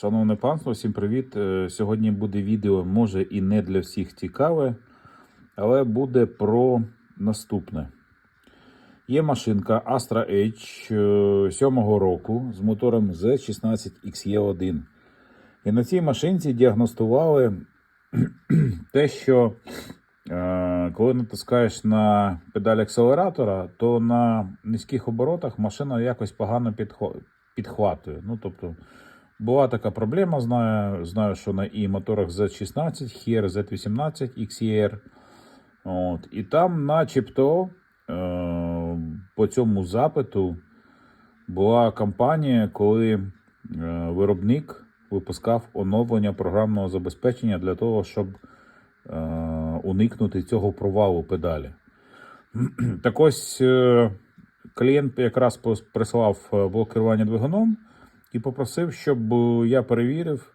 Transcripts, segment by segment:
Шановне панство, всім привіт. Е, Сьогодні буде відео, може і не для всіх цікаве, але буде про наступне. Є машинка Astra H е, 7-го року з мотором Z16XE1. І на цій машинці діагностували те, що е, коли натискаєш на педаль акселератора, то на низьких оборотах машина якось погано підхватує. Ну, тобто, була така проблема, знаю, знаю, що на і моторах Z16, Hier Z18, XER. От, і там, начебто, е, по цьому запиту була кампанія, коли е, виробник випускав оновлення програмного забезпечення для того, щоб е, уникнути цього провалу педалі. Так ось е, клієнт якраз прислав е, блок керування двигуном і попросив, щоб е, я перевірив,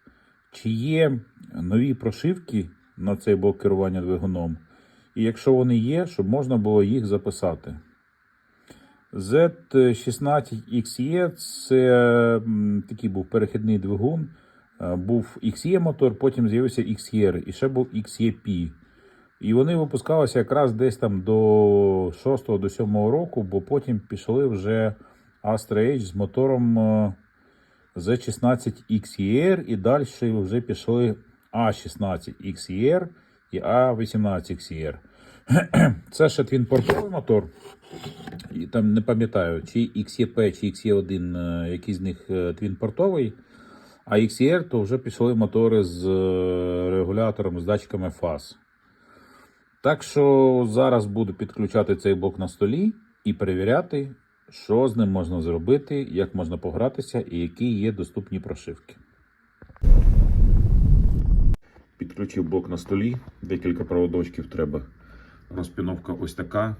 чи є нові прошивки на цей блок керування двигуном. І якщо вони є, щоб можна було їх записати. Z16XE це такий був перехідний двигун. Е, Був XE мотор, потім з'явився XER і ще був XEP. І вони випускалися якраз десь там до 6 до 7 року, бо потім пішли вже Astra H з мотором е, Z16XER і далі вже пішли A16XER і A18XER. Це ще твінпортовий мотор. І там не пам'ятаю, чи XEP, чи XE1, е, який з них е, твінпортовий. А XER то вже пішли мотори з е, регулятором, з датчиками фаз. Так що зараз буду підключати цей блок на столі і перевіряти, що з ним можна зробити, як можна погратися і які є доступні прошивки. Підключив блок на столі, декілька проводочків треба. Розпіновка ось така.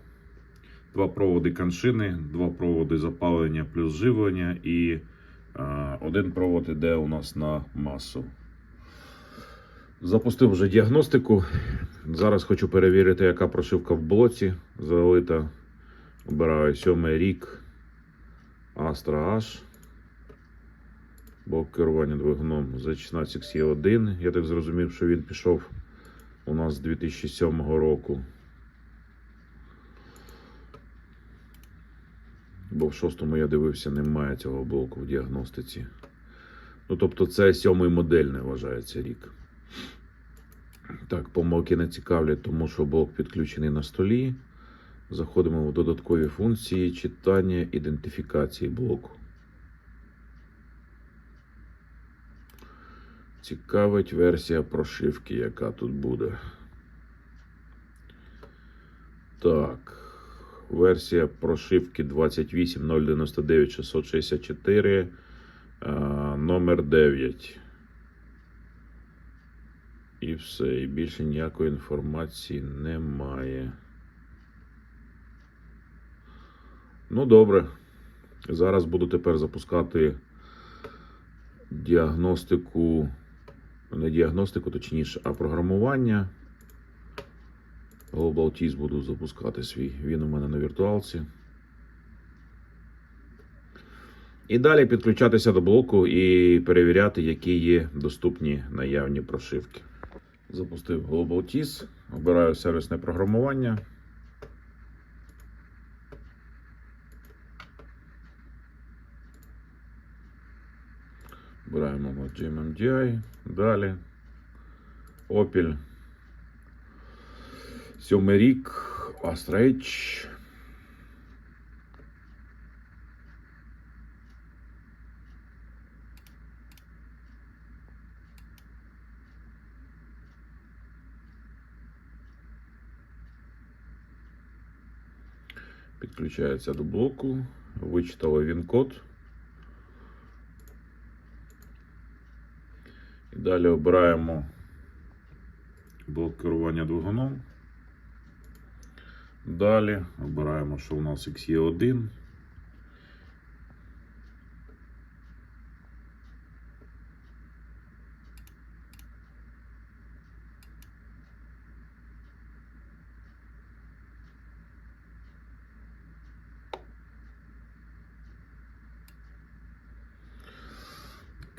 Два проводи коншини, два проводи запалення плюс живлення і е, один провод іде у нас на масу. Запустив вже діагностику. Зараз хочу перевірити, яка прошивка в блоці залита. Обираю сьомий рік Astra H. Блок керування двигуном Z16XE1. Я так зрозумів, що він пішов у нас з 2007 року. Бо в шостому я дивився, немає цього блоку в діагностиці. Ну, тобто, це сьомий модельний вважається рік. Так, помилки не цікавлять, тому що блок підключений на столі. Заходимо в додаткові функції читання ідентифікації блоку. Цікавить версія прошивки, яка тут буде. Так. Версія прошивки 28099 е, номер 9. І все. І більше ніякої інформації немає. Ну, добре. Зараз буду тепер запускати діагностику, не діагностику, точніше, а програмування. Global Tees буду запускати свій. Він у мене на віртуалці. І далі підключатися до блоку і перевіряти, які є доступні наявні прошивки. Запустив Global Tees, обираю сервісне програмування. Обираємо GMMDI. Далі. Opel. Сьомий рік. Astra H. Підключається до блоку. Вичитало він код. Далі обираємо блок керування двигуном. Далі обираємо, що у нас XE1.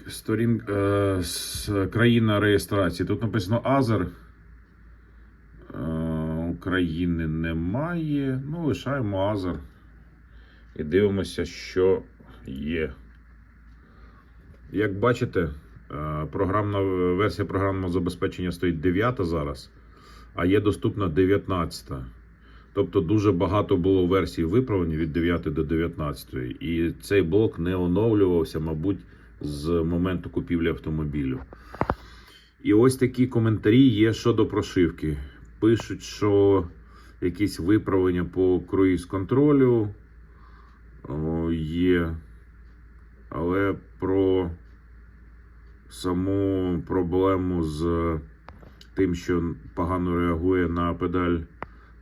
Сторін, е, з країна реєстрації. Тут написано Азер. Е, України немає. Ну, лишаємо Азер. І дивимося, що є. Як бачите, е, програмна версія програмного забезпечення стоїть 9 зараз, а є доступна 19. Тобто дуже багато було версій виправлень від 9 до 19. І цей блок не оновлювався, мабуть, з моменту купівлі автомобілю. І ось такі коментарі є щодо прошивки. Пишуть, що якісь виправлення по круїз контролю є. Але про саму проблему з тим, що погано реагує на педаль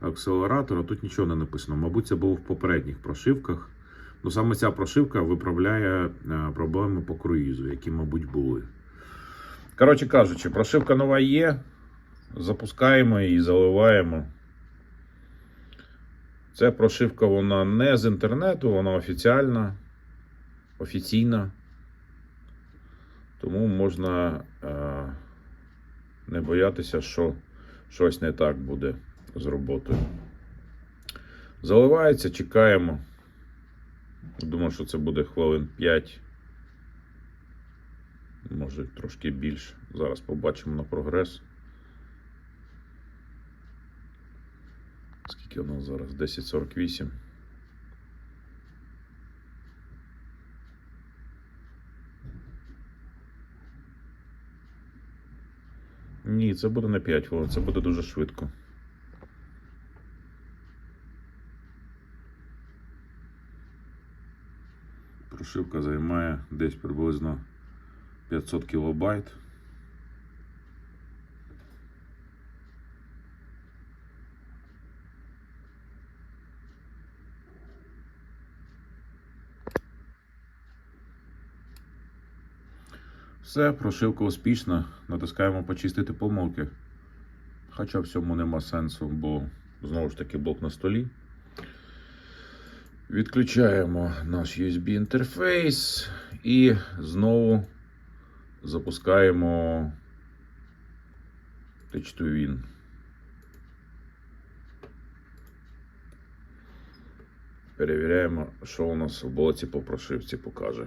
акселератора, тут нічого не написано. Мабуть, це було в попередніх прошивках. Ну саме ця прошивка виправляє е, проблеми по круїзу, які, мабуть, були. Коротше кажучи, прошивка нова є. Запускаємо її, заливаємо. Ця прошивка вона не з інтернету, вона офіціальна, офіційна. Тому можна е, не боятися, що щось не так буде з роботою. Заливається, чекаємо. Думаю, що це буде хвилин 5. Може трошки більше. Зараз побачимо на прогрес. Скільки у нас зараз? 10.48. Ні, це буде не 5 хвилин, це буде дуже швидко. Прошивка займає десь приблизно 500 кілобайт. Все, прошивка успішна. Натискаємо почистити помилки. Хоча в цьому нема сенсу, бо знову ж таки блок на столі. Відключаємо наш USB інтерфейс і знову запускаємо Touch2Win. Перевіряємо, що у нас в блоці по прошивці покаже.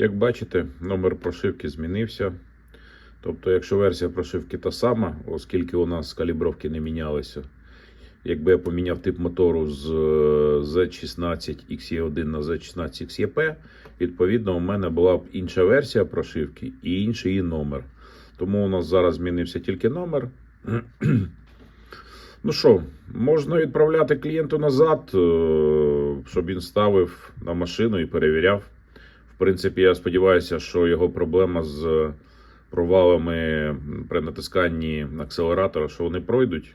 Як бачите, номер прошивки змінився. Тобто, якщо версія прошивки та сама, оскільки у нас калібровки не мінялися, якби я поміняв тип мотору з е, Z16XE1 на Z16XEP, відповідно, у мене була б інша версія прошивки і інший її номер. Тому у нас зараз змінився тільки номер. Ну що, можна відправляти клієнту назад, е, щоб він ставив на машину і перевіряв. В принципі, я сподіваюся, що його проблема з провалами при натисканні акселератора, що вони пройдуть.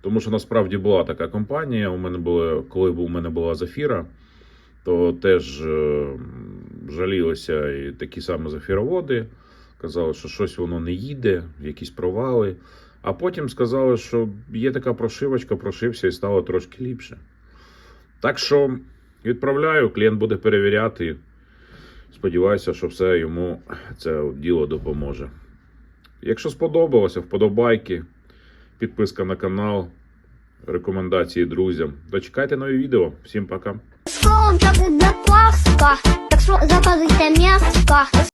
Тому що насправді була така компанія. У мене було, коли у мене була зафіра, то теж е, жалілися і такі самі зафіроводи. Казали, що щось воно не їде, якісь провали. А потім сказали, що є така прошивочка, прошився і стало трошки ліпше. Так що відправляю, клієнт буде перевіряти. Сподіваюся, що все йому це діло допоможе. Якщо сподобалося, вподобайки, підписка на канал, рекомендації друзям. Дочекайте нові відео. Всім пока. Слово заказуйте м'ясо.